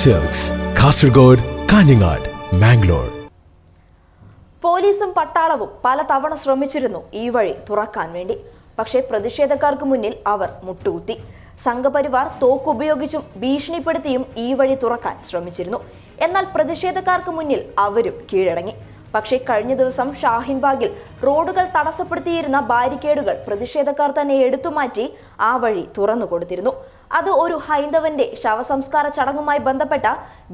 Cells Kasaragod Kanhangad Mangalore പോലീസും പട്ടാളവും പലതവണ ശ്രമിച്ചിരുന്നു ഈ വഴി തുറക്കാൻ വേണ്ടി. പക്ഷേ പ്രതിഷേധക്കാർക്ക് മുന്നിൽ അവർ മുട്ടുകുത്തി. സംഘപരിവാർ തോക്കുപയോഗിച്ചും ഭീഷണിപ്പെടുത്തിയും ഈ വഴി തുറക്കാൻ ശ്രമിച്ചിരുന്നു. എന്നാൽ പ്രതിഷേധക്കാർക്ക് മുന്നിൽ അവരും കീഴടങ്ങി. പക്ഷേ കഴിഞ്ഞ ദിവസം ഷാഹിൻബാഗിൽ റോഡുകൾ തടസ്സപ്പെടുത്തിയിരുന്ന ബാരിക്കേഡുകൾ പ്രതിഷേധക്കാർ തന്നെ എടുത്തുമാറ്റി ആ വഴി തുറന്നു കൊടുത്തിരുന്നു. അത് ഒരു ഹൈന്ദവന്റെ ശവസംസ്കാര ചടങ്ങുമായി ബന്ധപ്പെട്ട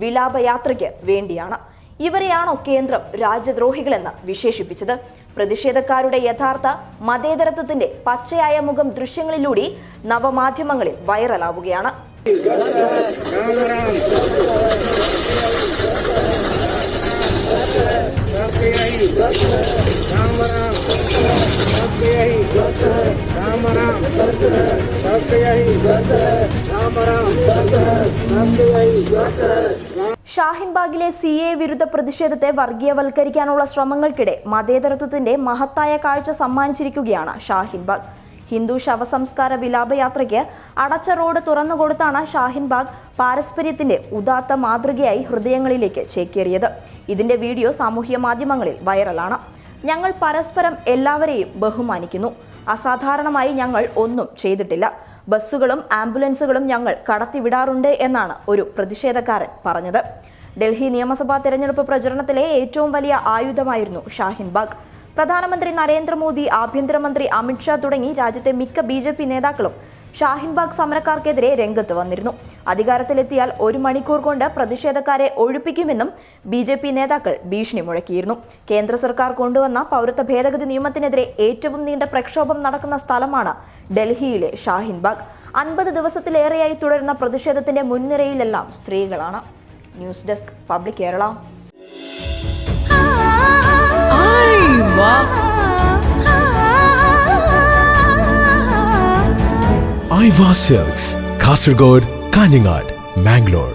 വിലാപയാത്രയ്ക്ക് വേണ്ടിയാണ്. ഇവരെയാണോ കേന്ദ്രം രാജ്യദ്രോഹികളെന്ന് വിശേഷിപ്പിച്ചത്? പ്രതിഷേധക്കാരുടെ യഥാർത്ഥ മതേതരത്വത്തിന്റെ പച്ചയായ മുഖം ദൃശ്യങ്ങളിലൂടെ നവമാധ്യമങ്ങളിൽ വൈറലാവുകയാണ്. सबके यही राम राम सबके यही राम राम सबके यही ഷാഹിൻബാഗിലെ സി എ വിരുദ്ധ പ്രതിഷേധത്തെ വർഗീയവൽക്കരിക്കാനുള്ള ശ്രമങ്ങൾക്കിടെ മതേതരത്വത്തിന്റെ മഹത്തായ കാഴ്ച സമ്മാനിച്ചിരിക്കുകയാണ് ഷാഹിൻബാഗ് ഹിന്ദു ശവസംസ്കാര വിലാപയാത്രയ്ക്ക് അടച്ച റോഡ് തുറന്നുകൊടുത്താണ് ഷാഹിൻബാഗ് പാരസ്പര്യത്തിന്റെ ഉദാത്ത മാതൃകയായി ഹൃദയങ്ങളിലേക്ക് ചേക്കേറിയത് ഇതിന്റെ വീഡിയോ സാമൂഹ്യ മാധ്യമങ്ങളിൽ വൈറലാണ് ഞങ്ങൾ പരസ്പരം എല്ലാവരെയും ബഹുമാനിക്കുന്നു. അസാധാരണമായി ഞങ്ങൾ ഒന്നും ചെയ്തിട്ടില്ല. ബസ്സുകളും ആംബുലൻസുകളും ഞങ്ങൾ കടത്തിവിടാറുണ്ട് എന്നാണ് ഒരു പ്രതിഷേധക്കാരൻ പറഞ്ഞത്. ഡൽഹി നിയമസഭാ തെരഞ്ഞെടുപ്പ് പ്രചരണത്തിലെ ഏറ്റവും വലിയ ആയുധമായിരുന്നു ഷാഹിൻ ഷാഹിൻബാഗ് പ്രധാനമന്ത്രി നരേന്ദ്രമോദി ആഭ്യന്തരമന്ത്രി അമിത്ഷാ തുടങ്ങി രാജ്യത്തെ മിക്ക ബി നേതാക്കളും ഷാഹിൻബാഗ് സമരക്കാർക്കെതിരെ രംഗത്ത് വന്നിരുന്നു. അധികാരത്തിലെത്തിയാൽ ഒരു മണിക്കൂർ കൊണ്ട് പ്രതിഷേധക്കാരെ ഒഴിപ്പിക്കുമെന്നും ബി ജെ പി നേതാക്കൾ ഭീഷണി മുഴക്കിയിരുന്നു. കേന്ദ്ര സർക്കാർ കൊണ്ടുവന്ന പൗരത്വ ഭേദഗതി നിയമത്തിനെതിരെ ഏറ്റവും നീണ്ട പ്രക്ഷോഭം നടക്കുന്ന സ്ഥലമാണ് ഡൽഹിയിലെ ഷാഹിൻബാഗ് അൻപത് ദിവസത്തിലേറെയായി തുടരുന്ന പ്രതിഷേധത്തിന്റെ മുൻനിരയിലെല്ലാം സ്ത്രീകളാണ്. News desk public Kerala. Aiwa sales Kasaragod Kanhangad Mangalore